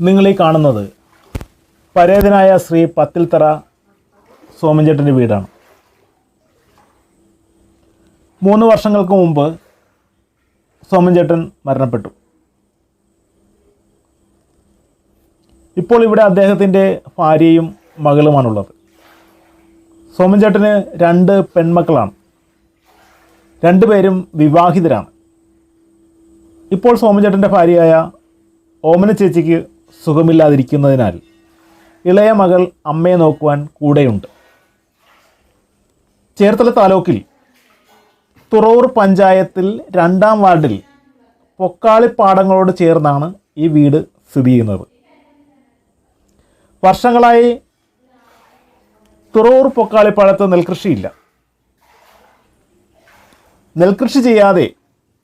നിങ്ങളീ കാണുന്നത് പരേതനായ ശ്രീ പത്തിൽത്തറ സോമൻചേട്ടന്റെ വീടാണ്. മൂന്ന് വർഷങ്ങൾക്ക് മുമ്പ് സോമൻചേട്ടൻ മരണപ്പെട്ടു. ഇപ്പോൾ ഇവിടെ അദ്ദേഹത്തിന്റെ ഭാര്യയും മകളുമാണുള്ളത്. സോമൻചേട്ടന് രണ്ട് പെൺമക്കളാണ്. രണ്ടുപേരും വിവാഹിതരാണ്. ഇപ്പോൾ സോമൻചേട്ടന്റെ ഭാര്യയായ ഓമന ചേച്ചിക്ക് സുഖമില്ലാതിരിക്കുന്നതിനാൽ ഇളയ മകൾ അമ്മയെ നോക്കുവാൻ കൂടെയുണ്ട്. ചേർത്തല താലൂക്കിൽ തുറവൂർ പഞ്ചായത്തിൽ രണ്ടാം വാർഡിൽ പൊക്കാളിപ്പാടങ്ങളോട് ചേർന്നാണ് ഈ വീട് സ്ഥിതി ചെയ്യുന്നത്. വർഷങ്ങളായി തുറവൂർ പൊക്കാളിപ്പാടത്ത് നെൽകൃഷിയില്ല. നെൽകൃഷി ചെയ്യാതെ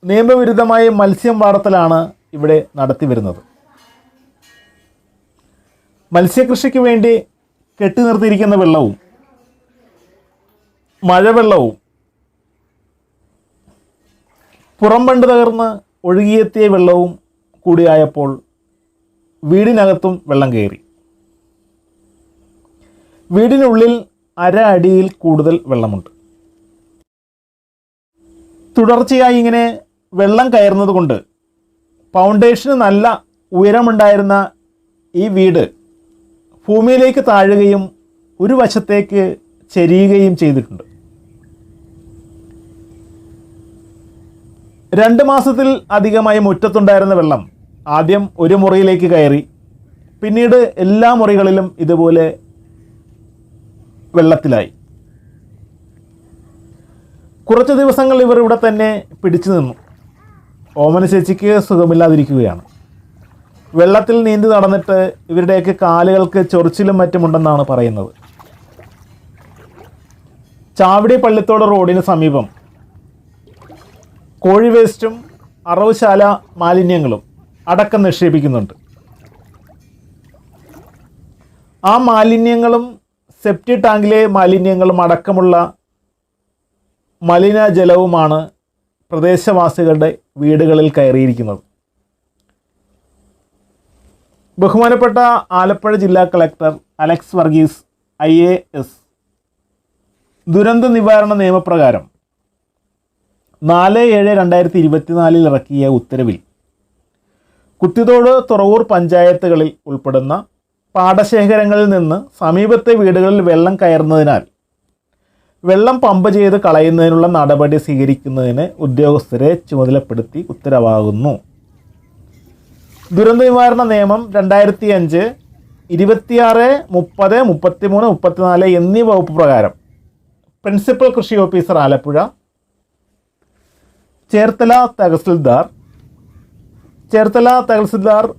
നിയമവിരുദ്ധമായി മത്സ്യം വളർത്തലാണ് ഇവിടെ നടത്തി വരുന്നത്. മത്സ്യകൃഷിക്ക് വേണ്ടി കെട്ടി നിർത്തിയിരിക്കുന്ന വെള്ളവും മഴവെള്ളവും പുറംബണ്ട് തകർന്ന് ഒഴുകിയെത്തിയ വെള്ളവും കൂടിയായപ്പോൾ വീടിനകത്തും വെള്ളം കയറി. വീടിനുള്ളിൽ അര അടിയിൽ കൂടുതൽ വെള്ളമുണ്ട്. തുടർച്ചയായി ഇങ്ങനെ വെള്ളം കയറുന്നത് കൊണ്ട് ഫൗണ്ടേഷന് നല്ല ഉയരമുണ്ടായിരുന്ന ഈ വീട് ഭൂമിയിലേക്ക് താഴുകയും ഒരു വശത്തേക്ക് ചെരിയുകയും ചെയ്തിട്ടുണ്ട്. രണ്ട് മാസത്തിൽ അധികമായി മുറ്റത്തുണ്ടായിരുന്ന വെള്ളം ആദ്യം ഒരു മുറിയിലേക്ക് കയറി പിന്നീട് എല്ലാ മുറികളിലും ഇതുപോലെ വെള്ളത്തിലായി. കുറച്ച് ദിവസങ്ങൾ ഇവർ ഇവിടെ തന്നെ പിടിച്ചു നിന്നു. ഓമന ചേച്ചിക്ക് സുഖമില്ലാതിരിക്കുകയാണ്. വെള്ളത്തിൽ നീന്തി നടന്നിട്ട് ഇവരുടെയൊക്കെ കാലുകൾക്ക് ചൊറിച്ചിലും മറ്റുമുണ്ടെന്നാണ് പറയുന്നത്. ചാവടി പള്ളിത്തോട് റോഡിന് സമീപം കോഴി വേസ്റ്റും അറവുശാല മാലിന്യങ്ങളും അടക്കം നിക്ഷേപിക്കുന്നുണ്ട്. ആ മാലിന്യങ്ങളും സെപ്റ്റി ടാങ്കിലെ മാലിന്യങ്ങളും അടക്കമുള്ള മലിനജലവുമാണ് പ്രദേശവാസികളുടെ വീടുകളിൽ കയറിയിരിക്കുന്നത്. ബഹുമാനപ്പെട്ട ആലപ്പുഴ ജില്ലാ collector Alex Varghese I A S. ദുരന്ത നിവാരണ നിയമപ്രകാരം നാല് ഏഴ് രണ്ടായിരത്തി ഇരുപത്തിനാലിൽ ഇറക്കിയ ഉത്തരവിൽ കുത്തിത്തോട് തുറവൂർ പഞ്ചായത്തുകളിൽ ഉൾപ്പെടുന്ന പാടശേഖരങ്ങളിൽ നിന്ന് സമീപത്തെ വീടുകളിൽ വെള്ളം കയറുന്നതിനാൽ വെള്ളം പമ്പ് ചെയ്ത് കളയുന്നതിനുള്ള നടപടി സ്വീകരിക്കുന്നതിന് ഉദ്യോഗസ്ഥരെ ചുമതലപ്പെടുത്തി ഉത്തരവാകുന്നു. ദുരന്ത നിവാരണ നിയമം രണ്ടായിരത്തി അഞ്ച് ഇരുപത്തിയാറ് മുപ്പത് മുപ്പത്തിമൂന്ന് മുപ്പത്തിനാല് എന്നീ വകുപ്പ് പ്രകാരം. പ്രിൻസിപ്പൽ കൃഷി ഓഫീസർ ആലപ്പുഴ. ചേർത്തല തഹസിൽദാർ. ചേർത്തല തഹസിൽദാർ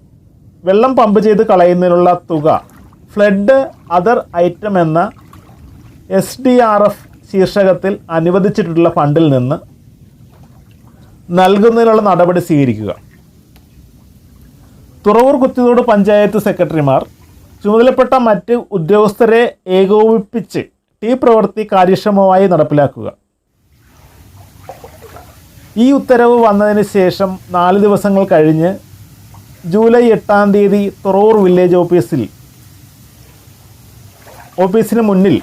വെള്ളം പമ്പ് ചെയ്ത് കളയുന്നതിനുള്ള തുക. ഫ്ലഡ് അതർ ഐറ്റം എന്ന എസ് ഡി ആർ എഫ് ശീർഷകത്തിൽ അനുവദിച്ചിട്ടുള്ള ഫണ്ടിൽ നിന്ന് നൽകുന്നതിനുള്ള നടപടി സ്വീകരിക്കുക. തുറവൂർ കുത്തിയതോട് പഞ്ചായത്ത് സെക്രട്ടറിമാർ ചുമതലപ്പെട്ട മറ്റ് ഉദ്യോഗസ്ഥരെ ഏകോപിപ്പിച്ച് ടീ പ്രവൃത്തി കാര്യക്ഷമമായി നടപ്പിലാക്കുക. ഈ ഉത്തരവ് വന്നതിന് ശേഷം നാല് ദിവസങ്ങൾ കഴിഞ്ഞ് ജൂലൈ എട്ടാം തീയതി തുറവൂർ വില്ലേജ് ഓഫീസിൽ ഓഫീസിന് മുന്നിൽ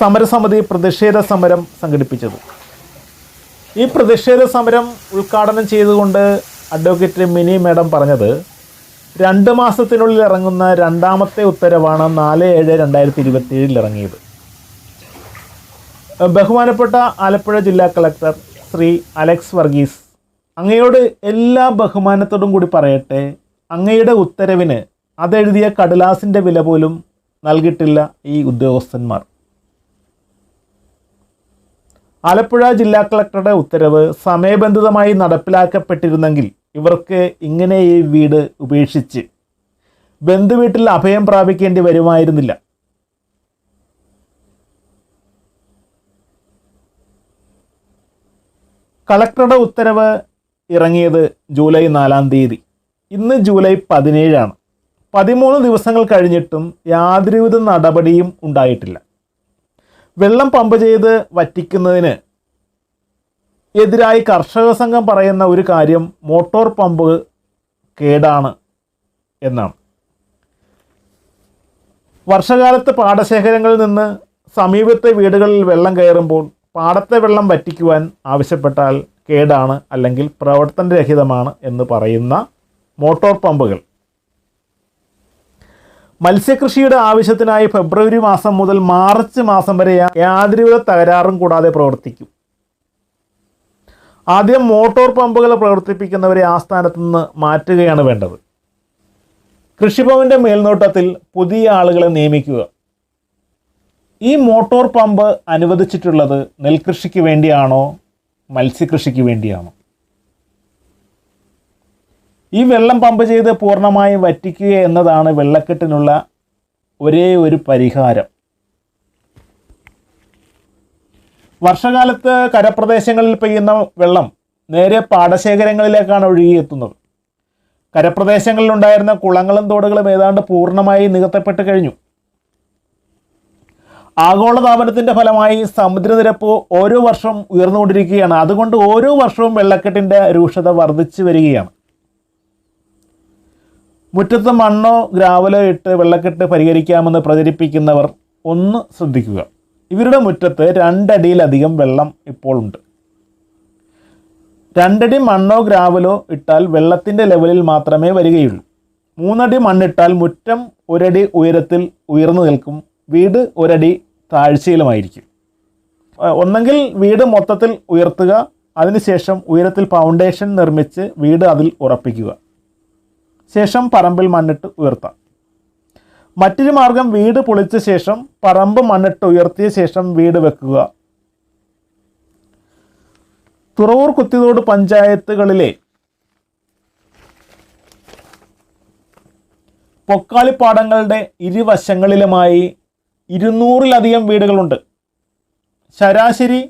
സമരസമിതി പ്രതിഷേധ സമരം സംഘടിപ്പിച്ചത്. ഈ പ്രതിഷേധ സമരം ഉദ്ഘാടനം ചെയ്തുകൊണ്ട് അഡ്വക്കേറ്റ് മിനി മാഡം പറഞ്ഞത് രണ്ട് മാസത്തിനുള്ളിൽ ഇറങ്ങുന്ന രണ്ടാമത്തെ ഉത്തരവാണ് നാല് ഏഴ് രണ്ടായിരത്തി ഇരുപത്തിയേഴിൽ ഇറങ്ങിയത്. ബഹുമാനപ്പെട്ട ആലപ്പുഴ ജില്ലാ കളക്ടർ ശ്രീ അലക്സ് വർഗീസ് അങ്ങയോട് എല്ലാ ബഹുമാനത്തോടും കൂടി പറയട്ടെ അങ്ങയുടെ ഉത്തരവിന് അതെഴുതിയ കടലാസിന്റെ വില പോലും നൽകിയിട്ടില്ല ഈ ഉദ്യോഗസ്ഥന്മാർ. ആലപ്പുഴ ജില്ലാ കളക്ടറുടെ ഉത്തരവ് സമയബന്ധിതമായി നടപ്പിലാക്കപ്പെട്ടിരുന്നെങ്കിൽ ഇവർക്ക് ഇങ്ങനെ ഈ വീട് ഉപേക്ഷിച്ച് ബന്ധുവീട്ടിൽ അഭയം പ്രാപിക്കേണ്ടി വരുമായിരുന്നില്ല. കളക്ടറുടെ ഉത്തരവ് ഇറങ്ങിയത് ജൂലൈ നാലാം തീയതി. ഇന്ന് ജൂലൈ പതിനേഴാണ്. പതിമൂന്ന് ദിവസങ്ങൾ കഴിഞ്ഞിട്ടും യാതൊരുവിധ നടപടിയും ഉണ്ടായിട്ടില്ല. വെള്ളം പമ്പ് ചെയ്ത് വറ്റിക്കുന്നതിന് എതിരായി കർഷക സംഘം പറയുന്ന ഒരു കാര്യം മോട്ടോർ പമ്പ് കേടാണ് എന്നാണ്. വർഷകാലത്ത് പാടശേഖരങ്ങളിൽ നിന്ന് സമീപത്തെ വീടുകളിൽ വെള്ളം കയറുമ്പോൾ പാടത്തെ വെള്ളം വറ്റിക്കുവാൻ ആവശ്യപ്പെട്ടാൽ കേടാണ് അല്ലെങ്കിൽ പ്രവർത്തനരഹിതമാണ് എന്ന് പറയുന്ന മോട്ടോർ പമ്പുകൾ. മത്സ്യകൃഷിയുടെ ആവശ്യത്തിനായി ഫെബ്രുവരി മാസം മുതൽ മാർച്ച് മാസം വരെ യാതൊരുവിധ തകരാറും കൂടാതെ പ്രവർത്തിക്കും. ആദ്യം മോട്ടോർ പമ്പുകൾ പ്രവർത്തിപ്പിക്കുന്നവരെ ആ സ്ഥാനത്ത് നിന്ന് മാറ്റുകയാണ് വേണ്ടത്. കൃഷിഭവന്റെ മേൽനോട്ടത്തിൽ പുതിയ ആളുകളെ നിയമിക്കുക. ഈ മോട്ടോർ പമ്പ് അനുവദിച്ചിട്ടുള്ളത് നെൽകൃഷിക്ക് വേണ്ടിയാണോ മത്സ്യകൃഷിക്ക് വേണ്ടിയാണോ? ഈ വെള്ളം പമ്പ് ചെയ്ത് പൂർണമായും വറ്റിക്കുക എന്നതാണ് വെള്ളക്കെട്ടിനുള്ള ഒരേ ഒരു പരിഹാരം. വർഷകാലത്ത് കരപ്രദേശങ്ങളിൽ പെയ്യുന്ന വെള്ളം നേരെ പാടശേഖരങ്ങളിലേക്കാണ് ഒഴുകിയെത്തുന്നത്. കരപ്രദേശങ്ങളിലുണ്ടായിരുന്ന കുളങ്ങളും തോടുകളും ഏതാണ്ട് പൂർണമായി നികത്തപ്പെട്ട് കഴിഞ്ഞു. ആഗോളതാപനത്തിന്റെ ഫലമായി സമുദ്രനിരപ്പ് ഓരോ വർഷം ഉയർന്നുകൊണ്ടിരിക്കുകയാണ്. അതുകൊണ്ട് ഓരോ വർഷവും വെള്ളക്കെട്ടിന്റെ രൂക്ഷത വർദ്ധിച്ചു വരികയാണ്. മുറ്റത്ത് മണ്ണോ ഗ്രാവലോ ഇട്ട് വെള്ളക്കെട്ട് പരിഹരിക്കാമെന്ന് പ്രചരിപ്പിക്കുന്നവർ ഒന്ന് ശ്രദ്ധിക്കുക. ഇവരുടെ മുറ്റത്ത് രണ്ടടിയിലധികം വെള്ളം ഇപ്പോൾ ഉണ്ട്. രണ്ടടി മണ്ണോ ഗ്രാവലോ ഇട്ടാൽ വെള്ളത്തിന്റെ ലെവലിൽ മാത്രമേ വരികയുള്ളൂ. മൂന്നടി മണ്ണിട്ടാൽ മുറ്റം ഒരടി ഉയരത്തിൽ ഉയർന്നു നിൽക്കും. വീട് ഒരടി താഴ്ചയിലുമായിരിക്കും. ഒന്നെങ്കിൽ വീട് മൊത്തത്തിൽ ഉയർത്തുക അതിനുശേഷം ഉയരത്തിൽ ഫൗണ്ടേഷൻ നിർമ്മിച്ച് വീട് അതിൽ ഉറപ്പിക്കുക. ശേഷം പറമ്പിൽ മണ്ണിട്ട് ഉയർത്താം. മറ്റൊരു മാർഗം വീട് പൊളിച്ച ശേഷം പറമ്പ് മണ്ണിട്ട് ഉയർത്തിയ ശേഷം വീട് വെക്കുക. തുറവൂർ കുത്തിതോട് പഞ്ചായത്തുകളിലെ പൊക്കാളിപ്പാടങ്ങളുടെ ഇരുവശങ്ങളിലുമായി ഇരുന്നൂറിലധികം വീടുകളുണ്ട്. ശരാശരി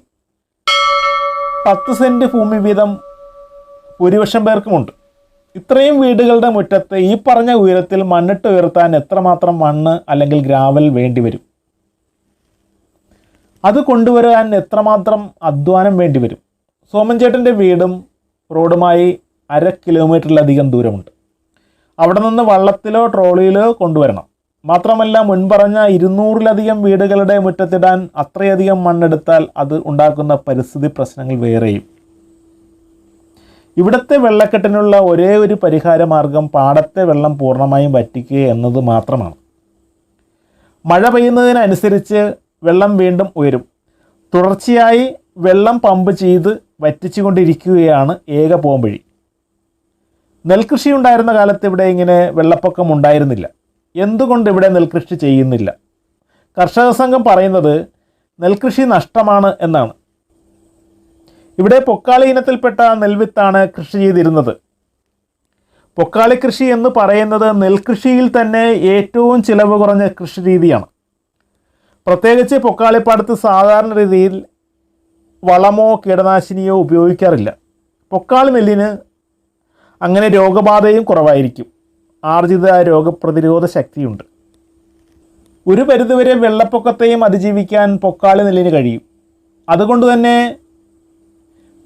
പത്ത് സെന്റ് ഭൂമി വീതം ഭൂരിപക്ഷം പേർക്കുമുണ്ട്. ഇത്രയും വീടുകളുടെ മുറ്റത്ത് ഈ പറഞ്ഞ ഉയരത്തിൽ മണ്ണിട്ട് ഉയർത്താൻ എത്രമാത്രം മണ്ണ് അല്ലെങ്കിൽ ഗ്രാവൽ വേണ്ടി വരും? അത് കൊണ്ടുവരാൻ എത്രമാത്രം അധ്വാനം വേണ്ടി വരും? സോമൻചേട്ടന്റെ വീടും റോഡുമായി അര കിലോമീറ്ററിലധികം ദൂരമുണ്ട്. അവിടെ നിന്ന് വള്ളത്തിലോ ട്രോളിയിലോ കൊണ്ടുവരണം. മാത്രമല്ല മുൻപറഞ്ഞ ഇരുന്നൂറിലധികം വീടുകളുടെ മുറ്റത്തിടാൻ അത്രയധികം മണ്ണെടുത്താൽ അത് ഉണ്ടാക്കുന്ന പരിസ്ഥിതി പ്രശ്നങ്ങൾ വേറെയും. ഇവിടുത്തെ വെള്ളക്കെട്ടിനുള്ള ഒരേ ഒരു പരിഹാര മാർഗം പാടത്തെ വെള്ളം പൂർണമായും വറ്റിക്കുക എന്നത് മാത്രമാണ്. മഴ പെയ്യുന്നതിനനുസരിച്ച് വെള്ളം വീണ്ടും ഉയരും. തുടർച്ചയായി വെള്ളം പമ്പ് ചെയ്ത് വറ്റിച്ചുകൊണ്ടിരിക്കുകയാണ് ഏക പോംവഴി. നെൽകൃഷി ഉണ്ടായിരുന്ന കാലത്ത് ഇവിടെ ഇങ്ങനെ വെള്ളപ്പൊക്കം ഉണ്ടായിരുന്നില്ല. എന്തുകൊണ്ട് ഇവിടെ നെൽകൃഷി ചെയ്യുന്നില്ല? കർഷക സംഘം പറയുന്നത് നെൽകൃഷി നഷ്ടമാണ് എന്നാണ്. ഇവിടെ പൊക്കാളി ഇനത്തിൽപ്പെട്ട നെൽവിത്താണ് കൃഷി ചെയ്തിരുന്നത്. പൊക്കാളി കൃഷി എന്ന് പറയുന്നത് നെൽകൃഷിയിൽ തന്നെ ഏറ്റവും ചിലവ് കുറഞ്ഞ കൃഷി രീതിയാണ്. പ്രത്യേകിച്ച് പൊക്കാളിപ്പാടത്ത് സാധാരണ രീതിയിൽ വളമോ കീടനാശിനിയോ ഉപയോഗിക്കാറില്ല. പൊക്കാളി നെല്ലിന് അങ്ങനെ രോഗബാധയും കുറവായിരിക്കും. ആർജിത രോഗപ്രതിരോധ ശക്തിയുണ്ട്. ഒരു പരിധിവരെ വെള്ളപ്പൊക്കത്തെയും അതിജീവിക്കാൻ പൊക്കാളി നെല്ലിന് കഴിയും. അതുകൊണ്ട് തന്നെ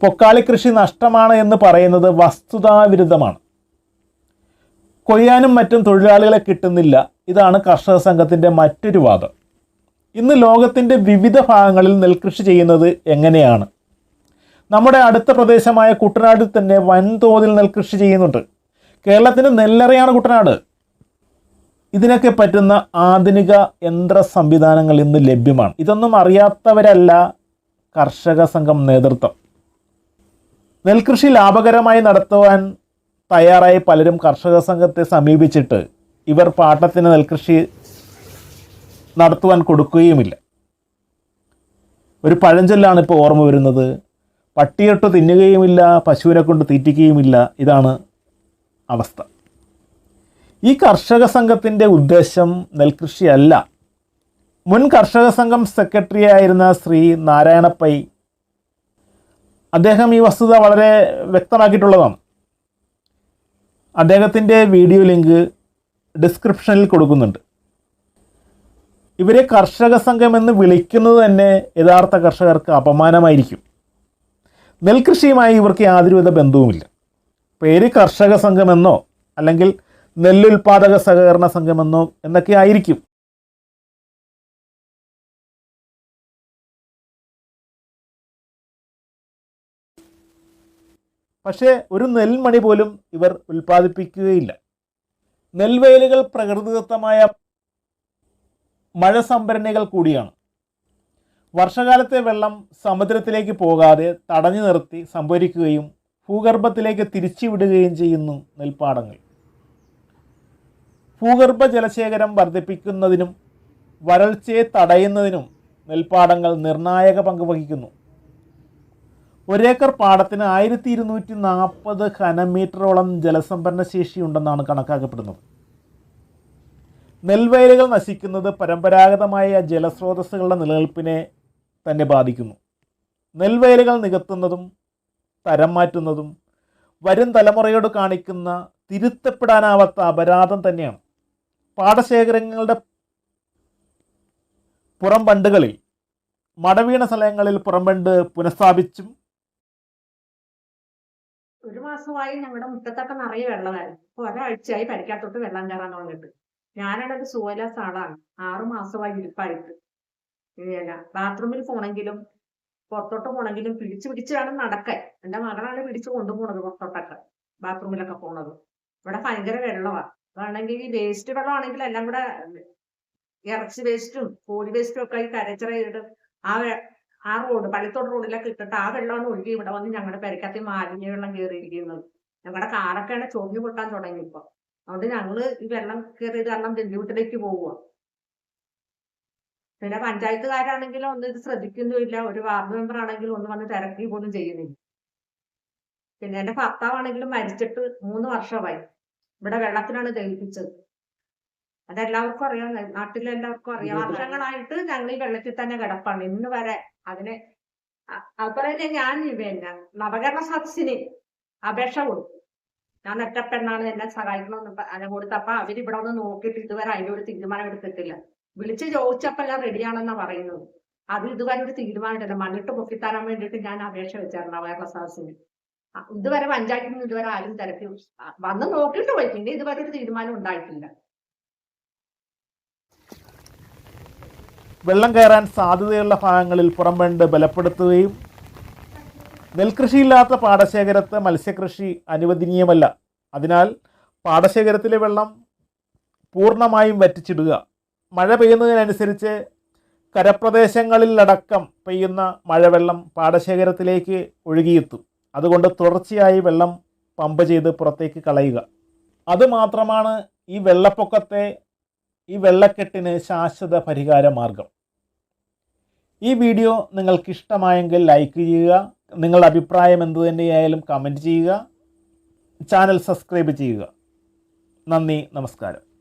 പൊക്കാളി കൃഷി നഷ്ടമാണ് എന്ന് പറയുന്നത് വസ്തുതാവിരുദ്ധമാണ്. കൊയ്യാനും മറ്റും തൊഴിലാളികളെ കിട്ടുന്നില്ല. ഇതാണ് കർഷക സംഘത്തിന്റെ മറ്റൊരു വാദം. ഇന്ന് ലോകത്തിന്റെ വിവിധ ഭാഗങ്ങളിൽ നെൽകൃഷി ചെയ്യുന്നത് എങ്ങനെയാണ്? നമ്മുടെ അടുത്ത പ്രദേശമായ കുട്ടനാട്ടിൽ തന്നെ വൻതോതിൽ നെൽകൃഷി ചെയ്യുന്നുണ്ട്. കേരളത്തിന് നെല്ലറയാണ് കുട്ടനാട്. ഇതിനൊക്കെ പറ്റുന്ന ആധുനിക യന്ത്ര സംവിധാനങ്ങൾ ഇന്ന് ലഭ്യമാണ്. ഇതൊന്നും അറിയാത്തവരല്ല കർഷക സംഘം നേതൃത്വം. നെൽകൃഷി ലാഭകരമായി നടത്തുവാൻ തയ്യാറായി പലരും കർഷക സംഘത്തെ സമീപിച്ചിട്ട് ഇവർ പാട്ടത്തിന് നെൽകൃഷി നടത്തുവാൻ കൊടുക്കുകയുമില്ല. ഒരു പഴഞ്ചൊല്ലാണ് ഇപ്പോൾ ഓർമ്മ വരുന്നത്. പട്ടിയൊട്ട് തിന്നുകയുമില്ല പശുവിനെ കൊണ്ട് തീറ്റിക്കുകയുമില്ല ഇതാണ് അവസ്ഥ. ഈ കർഷക സംഘത്തിന്റെ ഉദ്ദേശം നെൽകൃഷിയല്ല. മുൻ കർഷക സംഘം സെക്രട്ടറി ആയിരുന്ന ശ്രീ നാരായണ പൈ അദ്ദേഹം ഈ വസ്തുത വളരെ വ്യക്തമാക്കിയിട്ടുള്ളതാണ്. അദ്ദേഹത്തിന്റെ വീഡിയോ ലിങ്ക് ഡിസ്ക്രിപ്ഷനിൽ കൊടുക്കുന്നുണ്ട്. ഇവരെ കർഷക സംഘം എന്ന് വിളിക്കുന്നത് തന്നെ യഥാർത്ഥ കർഷകർക്ക് അപമാനമായിരിക്കും. നെൽകൃഷിയുമായി ഇവർക്ക് യാതൊരുവിധ ബന്ധവുമില്ല. പേര് കർഷക സംഘമെന്നോ അല്ലെങ്കിൽ നെല്ലുൽപാദക സഹകരണ സംഘമെന്നോ എന്നൊക്കെ ആയിരിക്കും പക്ഷേ ഒരു നെൽമണി പോലും ഇവർ ഉൽപ്പാദിപ്പിക്കുകയില്ല. നെൽവയലുകൾ പ്രകൃതിദത്തമായ മഴ സംഭരണികൾ കൂടിയാണ്. വർഷകാലത്തെ വെള്ളം സമുദ്രത്തിലേക്ക് പോകാതെ തടഞ്ഞു നിർത്തി സംഭരിക്കുകയും ഭൂഗർഭത്തിലേക്ക് തിരിച്ചുവിടുകയും ചെയ്യുന്നു നെൽപ്പാടങ്ങൾ. ഭൂഗർഭ ജലശേഖരം വർദ്ധിപ്പിക്കുന്നതിനും വരൾച്ചയെ തടയുന്നതിനും നെൽപ്പാടങ്ങൾ നിർണായക പങ്ക് വഹിക്കുന്നു. ഒരേക്കർ പാടത്തിന് ആയിരത്തി ഇരുന്നൂറ്റി നാൽപ്പത് ഘനമീറ്ററോളം ജലസംഭരണ ശേഷി ഉണ്ടെന്നാണ് കണക്കാക്കപ്പെടുന്നത്. നെൽവയലുകൾ നശിക്കുന്നത് പരമ്പരാഗതമായ ജലസ്രോതസ്സുകളുടെ നിലനിൽപ്പിനെ തന്നെ ബാധിക്കുന്നു. നെൽവയലുകൾ നികത്തുന്നതും തരം മാറ്റുന്നതും വരും തലമുറയോട് കാണിക്കുന്ന തിരുത്തപ്പെടാനാവാത്ത അപരാധം തന്നെയാണ്. പാടശേഖരങ്ങളുടെ പുറം ബണ്ടുകളിൽ മടവീണ സ്ഥലങ്ങളിൽ പുറംബണ്ട് പുനഃസ്ഥാപിച്ചും മാസമായി ഞങ്ങളുടെ മുറ്റത്തൊക്കെ നിറയെ വെള്ളമായിരുന്നു. ഇപ്പൊ ഒരാഴ്ചയായി പരിക്കാത്തോട്ട് വെള്ളം കയറാൻ തുടങ്ങിയിട്ട്. ഞാനാണത് സുവലാസ് ആളാണ്. ആറു മാസമായി ഇരിപ്പായിട്ട്. ബാത്റൂമിൽ പോണെങ്കിലും പുറത്തോട്ട് പോണെങ്കിലും പിടിച്ചു വേണം നടക്കാൻ. എന്റെ മകളാണ് പിടിച്ചു കൊണ്ടുപോണത് പുറത്തോട്ടൊക്കെ ബാത്റൂമിലൊക്കെ പോണത്. ഇവിടെ ഭയങ്കര വെള്ളമാണ് അതാണെങ്കിൽ ഈ വേസ്റ്റ് വെള്ളമാണെങ്കിൽ എല്ലാം കൂടെ ഇറച്ചി വേസ്റ്റും കോഴി വേസ്റ്റും ഒക്കെ ഈ കരച്ചിറയിട്ട് ആ ആ റോഡ് പള്ളിത്തോട് റോഡിലൊക്കെ ഇട്ടിട്ട് ആ വെള്ളമാണ് ഒഴുകി ഇവിടെ വന്ന് ഞങ്ങളുടെ പെരക്കകത്ത് മാലിന്യ വെള്ളം കയറിയിരിക്കുന്നത് ഞങ്ങളുടെ കാറൊക്കെയാണ് ചൊങ്ങി പൊട്ടാൻ തുടങ്ങി ഇപ്പൊ അതുകൊണ്ട് ഞങ്ങൾ ഈ വെള്ളം കയറിയത് കാരണം വീട്ടിലേക്ക് പോവുക പിന്നെ പഞ്ചായത്തുകാരാണെങ്കിലും ഒന്നും ഇത് ശ്രദ്ധിക്കുന്നുമില്ല ഒരു വാർഡ് മെമ്പർ ആണെങ്കിലും ഒന്നും വന്ന് തിരക്കി പോലും ചെയ്യുന്നില്ല. പിന്നെ എന്റെ ഭർത്താവാണെങ്കിലും മരിച്ചിട്ട് മൂന്ന് വർഷമായി. ഇവിടെ വെള്ളത്തിനാണ് ദഹിപ്പിച്ചത് അതെല്ലാവർക്കും അറിയാം. നാട്ടിലെല്ലാവർക്കും അറിയാം. വർഷങ്ങളായിട്ട് ഞങ്ങൾ ഈ വെള്ളത്തിൽ തന്നെ കിടപ്പാണ്. ഇന്ന് വരെ അതിന് അതുപോലെ തന്നെ ഞാൻ പിന്നെ നവകരണ സദസ്സിന് അപേക്ഷ കൊടുത്തു. ഞാൻ ഒറ്റപ്പെണ്ണാണ് എന്നെ സഹായിക്കണമെന്ന് അതിനെ കൊടുത്തപ്പോ അവർ ഇവിടെ ഒന്ന് നോക്കിയിട്ട് ഇതുവരെ അതിന്റെ ഒരു തീരുമാനം എടുത്തിട്ടില്ല. വിളിച്ച് ചോദിച്ചപ്പോ എല്ലാം റെഡിയാണെന്നാ പറയുന്നത്. അത് ഇതുവരെ ഒരു തീരുമാനമില്ല മണ്ണിട്ട് പൊക്കിത്തരാൻ വേണ്ടിയിട്ട് ഞാൻ അപേക്ഷ വെച്ചായിരുന്നു നവകരണ സദസ്സിന്. ഇതുവരെ പഞ്ചായത്തിൽ നിന്ന് ഇതുവരെ ആരും തിരക്കി വന്ന് നോക്കിയിട്ട് പോയി. പിന്നെ ഇതുവരെ ഒരു തീരുമാനം ഉണ്ടായിട്ടില്ല. വെള്ളം കയറാൻ സാധ്യതയുള്ള ഭാഗങ്ങളിൽ പുറം പുറംബണ്ട് ബലപ്പെടുത്തുകയും നെൽകൃഷിയില്ലാത്ത പാടശേഖരത്ത് മത്സ്യകൃഷി അനുവദനീയമല്ല. അതിനാൽ പാടശേഖരത്തിലെ വെള്ളം പൂർണമായും വറ്റിച്ചിടുക. മഴ പെയ്യുന്നതിനനുസരിച്ച് കരപ്രദേശങ്ങളിലടക്കം പെയ്യുന്ന മഴവെള്ളം പാടശേഖരത്തിലേക്ക് ഒഴുകിയെത്തും. അതുകൊണ്ട് തുടർച്ചയായി വെള്ളം പമ്പ് ചെയ്ത് പുറത്തേക്ക് കളയുക. അതുമാത്രമാണ് ഈ വെള്ളപ്പൊക്കത്തെ ഈ വെള്ളക്കെട്ടിന് ശാശ്വത പരിഹാര മാർഗം. ഈ വീഡിയോ നിങ്ങൾക്ക് ഇഷ്ടമായെങ്കിൽ ലൈക്ക് ചെയ്യുക നിങ്ങളുടെ അഭിപ്രായം എന്തു തന്നെയായാലും കമന്റ് ചെയ്യുക ചാനൽ സബ്സ്ക്രൈബ് ചെയ്യുക. നന്ദി നമസ്കാരം.